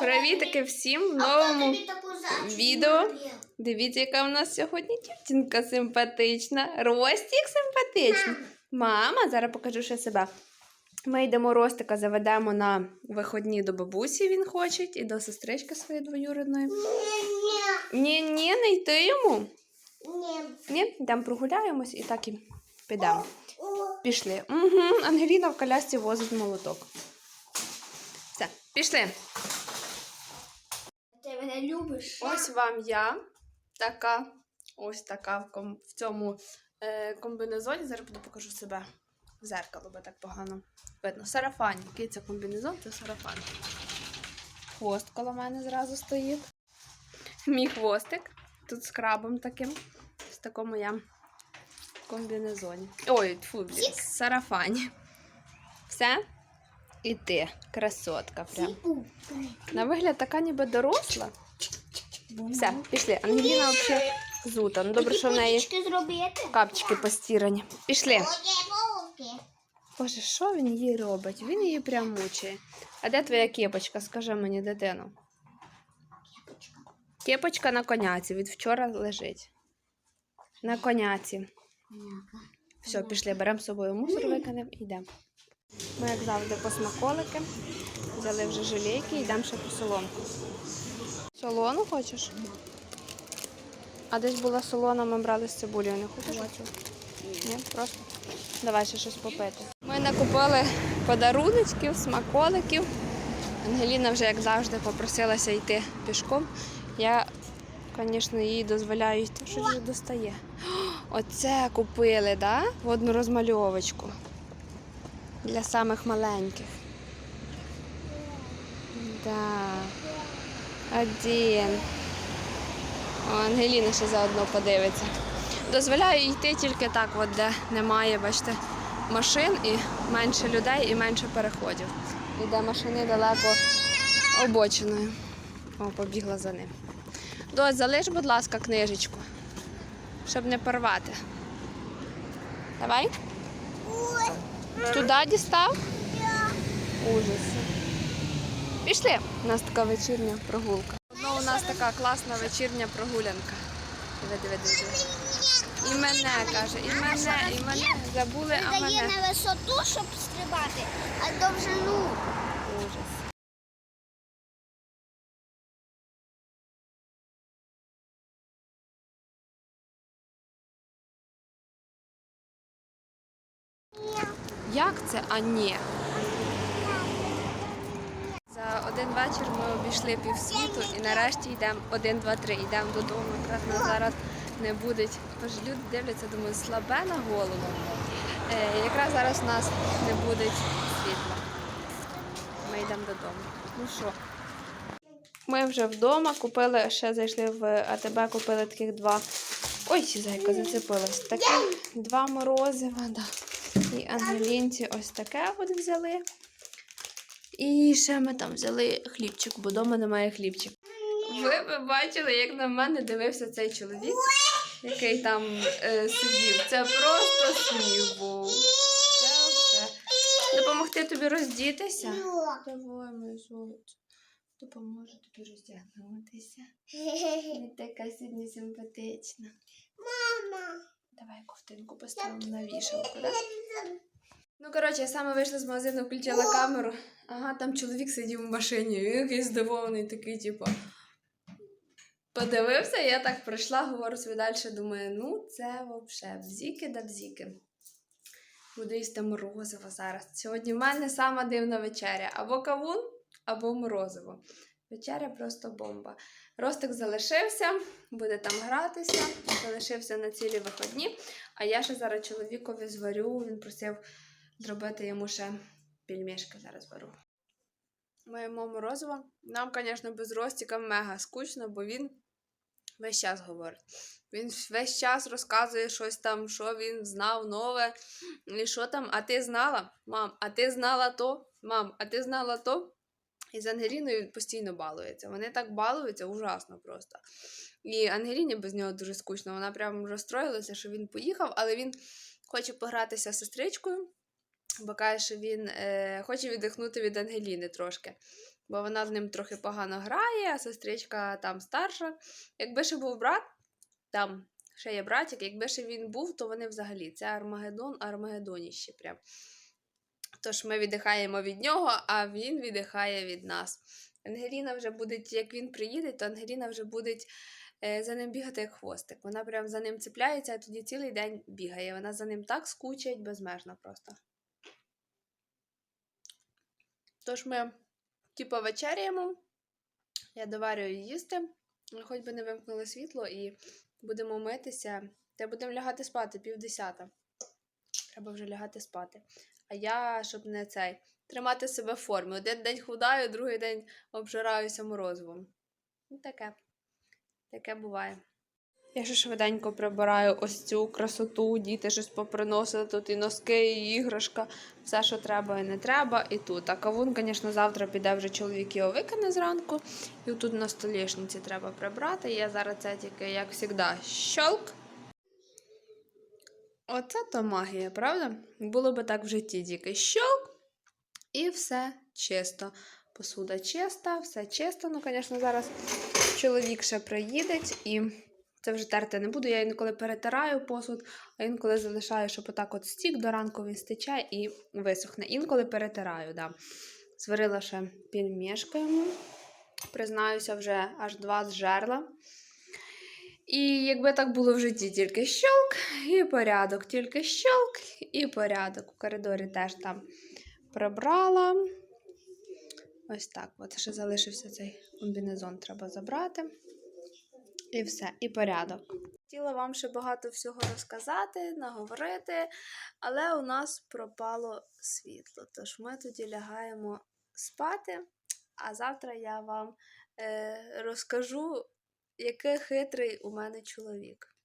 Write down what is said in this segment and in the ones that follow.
Привітики всім в новому відео. Дивіться, яка в нас сьогодні дівчинка симпатична. Ростік симпатичний. Мама, зараз покажу ще себе. Ми йдемо Ростика, заведемо на виходні до бабусі, він хоче, і до сестрички своєї двоюрідної. Ні, ні, не йти йому. Ні, йдемо прогуляємось і так і підемо. Пішли. Угу, Ангеліна в колясці возить молоток. Все, пішли. Мене любиш? Ось вам я. Така. Ось така в, ком- в цьому е, комбінезоні. Зараз буду покажу себе в зеркало, бо так погано видно. Сарафан. Який це комбінезон? Це сарафан. Хвост коло мене зразу стоїть. Мій хвостик. Тут з крабом таким. В такому я комбінезоні. Ой, тьфу, блін, сарафані. Все? І ти, красотка прям. На вигляд така ніби доросла. Все, пішли. Ангеліна взагалі зута. Ну добре, що в неї капчики постірані. Пішли. Боже, що він їй робить? Він її прям мучає. А де твоя кепочка? Скажи мені, дитино. Кепочка на коняці. Від вчора лежить. На коняці. Все, пішли, беремо з собою мусор, викинемо і йдемо. Ми, як завжди, по смаколики. Взяли вже желейки і йдемо ще по солонку. Солону хочеш? А десь була солона, ми брали з цибулею. Не хочеш? Ні, просто. Давай ще щось попити. Ми накупили подаруночків, смаколиків. Ангеліна вже, як завжди, попросилася йти пішком. Я, звісно, їй дозволяю йти, що вже достає. Оце купили, да? Водну розмальовочку. Для самих маленьких. Да. Один. О, Ангеліна ще заодно подивиться. Дозволяю йти тільки так, от де немає, бачите, машин і менше людей і менше переходів. І де машини далеко обочиною. О, побігла за ним. Дось, залиш, будь ласка, книжечку, щоб не порвати. Давай. Туди дістав? Ужаси. Пішли. У нас така вечірня прогулка. Ну, у нас така класна вечірня прогулянка. Диви, диви, диви. І мене каже, і мене, і мене. Забули, а Дає мене. на висоту, щоб стрибати, а довжину. Ужас. Як це? А ні. За один вечір ми обійшли півсвіту і нарешті йдемо один, два, три, йдемо додому. Якраз нас зараз не буде. Тож люди дивляться, думаю, слабе на голову. Е, якраз зараз у нас не буде світла. Ми йдемо додому. Ну що? Ми вже вдома купили, ще зайшли в АТБ, купили таких два. Ой, зайка зацепилась. Такі два морозива, да. І Ангелінці ось таке от взяли. І ще ми там взяли хлібчик, бо вдома немає хлібчик. Ви б бачили, як на мене дивився цей чоловік, який там е, сидів. Це просто сміх був. Це все. Допомогти тобі роздітися? Давай, моє золото. Допоможу тобі роздягнутися. Ти така сьогодні симпатична. Мама. Давай ковтинку поставимо на вішалку, да? Ну, коротше, я саме вийшла з магазину, включила камеру. Ага, там чоловік сидів в машині. Він якийсь здивований, такий, типу. Подивився, я так прийшла, говорю собі далі, думаю, ну це взагалі бзіки да бзіки. Буду їсти морозиво зараз. Сьогодні в мене сама дивна вечеря. Або кавун, або морозиво. Вечеря просто бомба. Ростик залишився, буде там гратися, залишився на цілі виходні. А я ще зараз чоловікові зварю, він просив зробити йому ще пельмешки зараз вару. Моєму морозиво. Нам, звісно, без Ростика мега скучно, бо він весь час говорить. Він весь час розказує щось там, що він знав нове. І що там, а ти знала? Мам, а ти знала то? Мам, а ти знала то? І з Ангеліною постійно балується. Вони так балуються, ужасно просто. І Ангеліні без нього дуже скучно. Вона прям розстроїлася, що він поїхав, але він хоче погратися з сестричкою, бо каже, що він е, хоче віддихнути від Ангеліни трошки. бо вона з ним трохи погано грає, а сестричка там старша. Якби ще був брат, там ще є братик, якби ще він був, то вони взагалі це Армагеддон, Армагеддоніще прям. Тож ми віддихаємо від нього, а він віддихає від нас. Ангеліна вже буде, як він приїде, то Ангеліна вже буде за ним бігати як хвостик. Вона прям за ним цепляється, а тоді цілий день бігає. Вона за ним так скучить, безмежно просто. Тож ми, типу, вечеряємо, я доварюю їсти, хоч би не вимкнули світло, і будемо митися. Та будемо лягати спати пів десята. Треба вже лягати спати. А я, щоб не цей, тримати себе в формі. Один день худаю, другий день обжираюся морозивом. Ну, таке. Таке буває. Я ще швиденько прибираю ось цю красоту, діти щось поприносили тут і носки, і іграшка, все, що треба і не треба, і тут. А кавун, звісно, завтра піде вже чоловік його викине зранку. І тут на столішниці треба прибрати. Я зараз це тільки, як завжди, щолк. Оце то магія, правда? Було би так в житті, тільки щолк, і все чисто. Посуда чиста, все чисто. Ну, звісно, зараз чоловік ще приїде і це вже терти не буду. Я інколи перетираю посуд, а інколи залишаю, щоб отак от стік до ранку він стече і висохне. Інколи перетираю, да. Зварила ще пельмешка йому. Признаюся, вже аж два зжерла. І якби так було в житті, тільки щолк і порядок, тільки щолк і порядок. У коридорі теж там прибрала. Ось так. От ще залишився цей комбінезон, треба забрати. І все, і порядок. Хотіла вам ще багато всього розказати, наговорити, але у нас пропало світло. Тож ми тоді лягаємо спати, а завтра я вам е, розкажу, який хитрий у мене чоловік.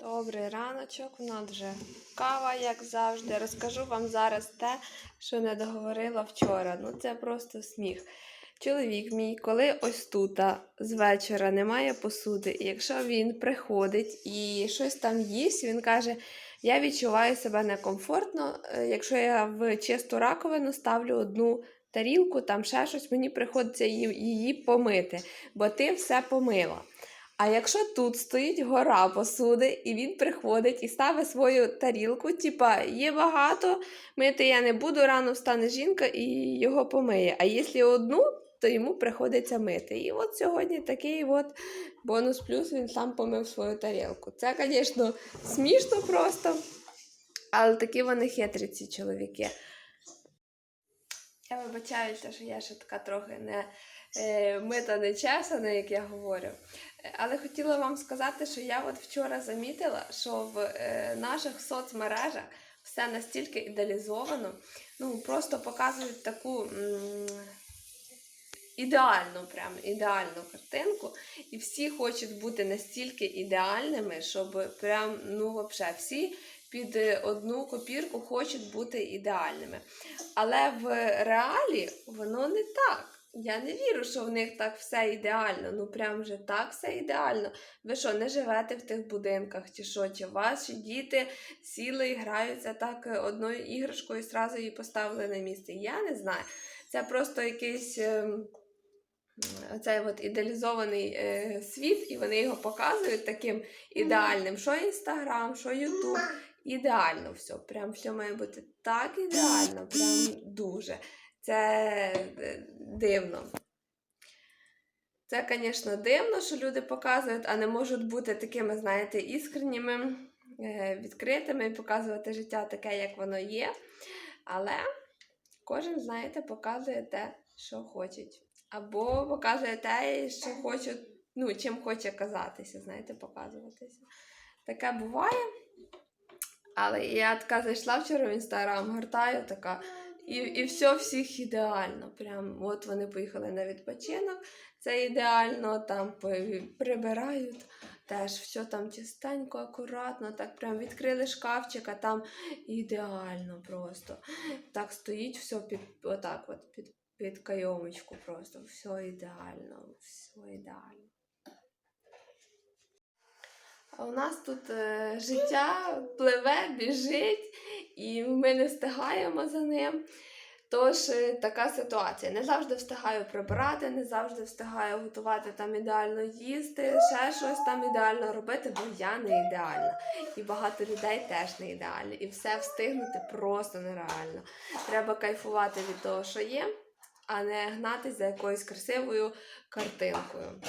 Добрий раночок, у нас вже кава, як завжди. Розкажу вам зараз те, що не договорила вчора. Ну, це просто сміх. Чоловік мій, коли ось тут з вечора немає посуди, і якщо він приходить і щось там їсть, він каже: Я відчуваю себе некомфортно, е, якщо я в чисту раковину ставлю одну тарілку, там ще щось, мені приходиться її, її помити, бо ти все помила. А якщо тут стоїть гора посуди, і він приходить і ставить свою тарілку, типа є багато, мити я не буду, рано встане жінка і його помиє. А якщо одну, то йому приходиться мити. І от сьогодні такий от бонус плюс він сам помив свою тарілку. Це, звісно, смішно просто, але такі вони хитрі, ці чоловіки. Я вибачаюся, що я ще така трохи не е, мита не чесана, як я говорю. Але хотіла вам сказати, що я от вчора замітила, що в е, наших соцмережах все настільки ідеалізовано, ну просто показують таку м, ідеальну, прям ідеальну картинку, і всі хочуть бути настільки ідеальними, щоб прям, ну, взагалі, всі під е, одну копірку хочуть бути ідеальними. Але в реалі воно не так. Я не вірю, що в них так все ідеально. Ну прям же так все ідеально. Ви що, не живете в тих будинках, чи що? Чи ваші діти сіли і граються так е, одною іграшкою і зразу її поставили на місце? Я не знаю. Це просто якийсь. ем, Оцей от ідеалізований е, світ, і вони його показують таким ідеальним. Що Інстаграм, що Ютуб. Ідеально все. Прям все має бути так ідеально, прям дуже. Це е, дивно. Це, звісно, дивно, що люди показують, а не можуть бути такими, знаєте, іскренніми, е, відкритими і показувати життя таке, як воно є. Але кожен, знаєте, показує те, що хочуть. Або показує те, що хочуть, ну, чим хоче казатися, знаєте, показуватися. Таке буває. Але я така зайшла вчора в інстаграм, гортаю така. І, і все всіх ідеально. Прям от вони поїхали на відпочинок, це ідеально, там прибирають. Теж все там чистенько, акуратно, так прям відкрили шкафчик, а там ідеально просто. Так стоїть все під отак, от під, під кайомочку просто. Все ідеально, все ідеально. А у нас тут е, життя пливе, біжить, і ми не встигаємо за ним. Тож е, така ситуація. Не завжди встигаю прибирати, не завжди встигаю готувати там ідеально їсти, ще щось там ідеально робити, бо я не ідеальна. І багато людей теж не ідеальні. І все встигнути просто нереально. Треба кайфувати від того, що є, а не гнатись за якоюсь красивою картинкою.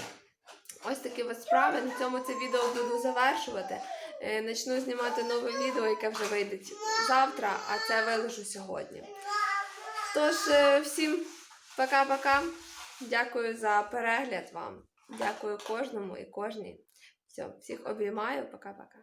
Ось такі от справи. На цьому це відео буду завершувати. Е, Начну знімати нове відео, яке вже вийде завтра, а це виложу сьогодні. Тож, е, всім пока-пока. Дякую за перегляд вам. Дякую кожному і кожній. Все, всіх обіймаю. Пока-пока.